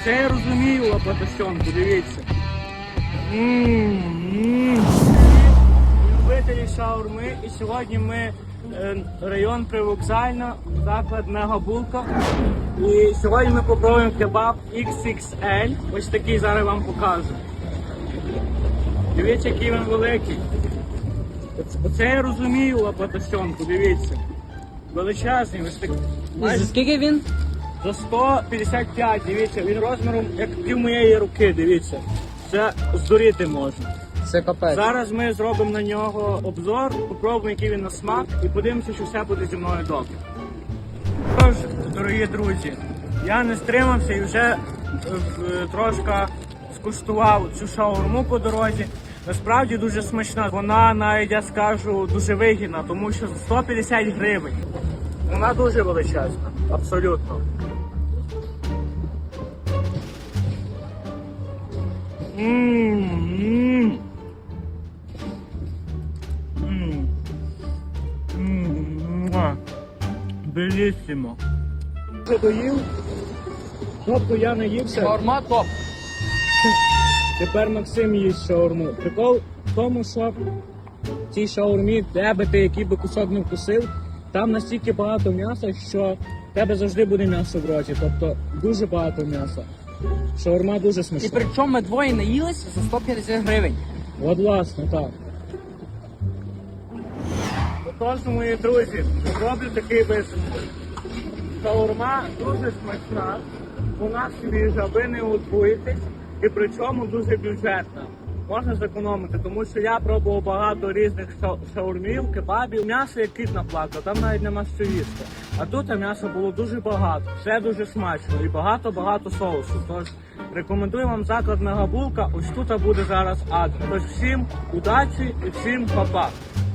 Оце я розумію лопатощонку, дивіться. Любителі шаурми. І сьогодні ми е, район Привокзальна, заклад Мегабулка. І сьогодні ми попробуємо кебаб XXL. Ось такий зараз вам покажу. Дивіться, який він великий. Оце- я розумію лопатощонку, дивіться. Величезний, ось такий. Скільки він? За 155, дивіться, він розміром як пів моєї руки, дивіться. Це здуріти можна. Це капець. Зараз ми зробимо на нього обзор, попробуємо, який він на смак, і подивимося, що все буде зі мною добре. Тож, дорогі друзі, я не стримався і вже е, е, трошки скуштував цю шаурму по дорозі. Насправді дуже смачна. Вона навіть я скажу дуже вигідна, тому що за 150 гривень. Вона дуже величезна, абсолютно. Мм. Вже доїв. Тобто я наївся. Шаурма топ. Тепер Максим їсть шаурму. Прикол в тому, що в цій шаурмі, де би ти який би кусок не вкусив, там настільки багато м'яса, що в тебе завжди буде м'ясо в роті. Тобто дуже багато м'яса. Шаурма дуже смачна. І причому ми двоє наїлись за 150 гривень. От власне, так. Отож, мої друзі, роблю такий висновок. Шаурма дуже смачна, вона свіжа, ви не готуєтесь і при цьому дуже бюджетна. Можна зекономити, тому що я пробував багато різних ша- шаурмів, кебабів. М'ясо як кіт наплакав, там навіть нема що їсти. А тут м'яса було дуже багато, все дуже смачно і багато-багато соусу. Тож рекомендую вам заклад Мегабулка. Ось тут буде зараз адрес. Тож всім удачі і всім па-па.